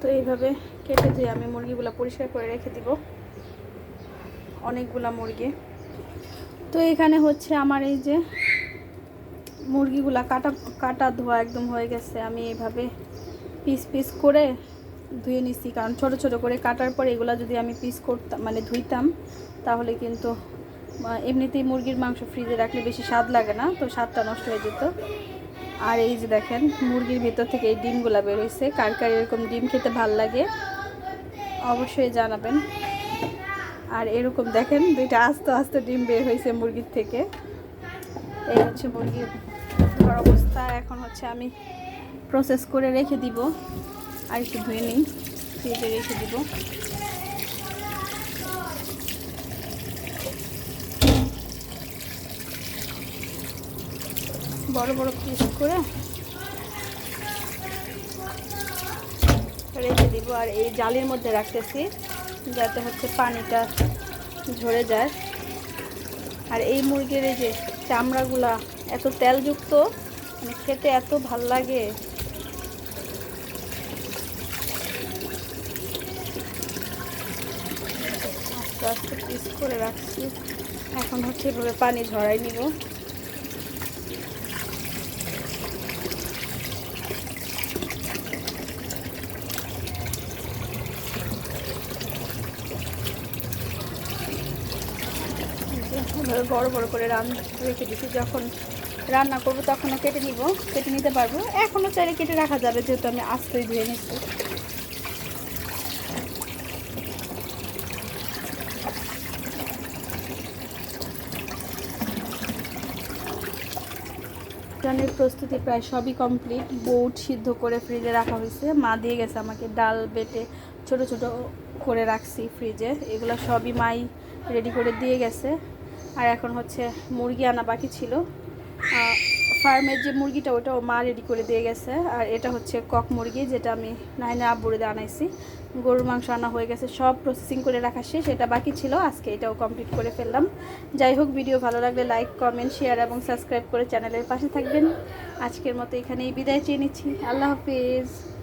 তো এইভাবে কেটে দিয়ে আমি মুরগিগুলো পরিষ্কার করে রেখে দিব। অনেকগুলা মুরগি। তো এখানে হচ্ছে আমার এই যে মুরগিগুলা কাটা কাটা ধোয়া একদম হয়ে গেছে। আমি এইভাবে পিস পিস করে ধুয়ে নিচ্ছি কারণ ছোট ছোট করে কাটার পর এগুলা যদি আমি পিস করতাম মানে ধুইতাম, তাহলে কিন্তু এমনিতেই মুরগির মাংস ফ্রিজে রাখলে বেশি স্বাদ লাগে না, তো স্বাদটা নষ্ট হয়ে যেত। আর এই যে দেখেন, মুরগির ভিতর থেকে এই ডিমগুলা বের হয়েছে কার কার এরকম ডিম খেতে ভালো লাগে, অবশ্যই জানাবেন। আর এরকম দেখেন, দুইটা আস্তে আস্তে ডিম বের হয়েছে মুরগির থেকে। এই হচ্ছে মুরগির অবস্থা। এখন হচ্ছে আমি প্রসেস করে রেখে দিব। আর একটু ধুয়ে নিই ফ্রিজে রেখে দিব। বড় বড় পিস করে রেখে দিব আর এই জালির মধ্যে রাখতেছি যাতে হচ্ছে পানিটা ঝরে যায়। আর এই মুরগির এই যে চামড়াগুলা এত তেলযুক্ত মানে খেতে এত ভালো লাগে। আস্তে আস্তে পিস করে রাখছি। এখন হচ্ছে এভাবে পানি ঝরাই নিব। এভাবে বড় বড় করে রান রেখে দিচ্ছি যখন রান্না করব তখনও কেটে নিব, কেটে নিতে পারব। এখনও চাইলে কেটে রাখা যাবে, যেহেতু আমি আস্তই ধুয়ে নিচ্ছি রান্নার প্রস্তুতি প্রায় সবই কমপ্লিট। বুট সিদ্ধ করে ফ্রিজে রাখা হয়েছে। মা দিয়ে গেছে আমাকে ডাল বেটে ছোট ছোট করে রাখছি ফ্রিজে। এগুলো সবই মাই রেডি করে দিয়ে গেছে। আর এখন হচ্ছে মুরগি আনা বাকি ছিল। ফার্মের যে মুরগিটা, ওটা ও মা রেডি করে দিয়ে গেছে। আর এটা হচ্ছে কক মুরগি, যেটা আমি নাইনে আব্বুরে আনাইছি। গরুর মাংস আনা হয়ে গেছে, সব প্রসেসিং করে রাখা শেষ, এটা বাকি ছিল। আজকে এটাও কমপ্লিট করে ফেললাম। যাই হোক ভিডিও ভালো লাগলে লাইক কমেন্ট শেয়ার এবং সাবস্ক্রাইব করে চ্যানেলের পাশে থাকবেন। আজকের মতো এখানেই বিদায় চেয়ে নিচ্ছি। আল্লাহ হাফিজ।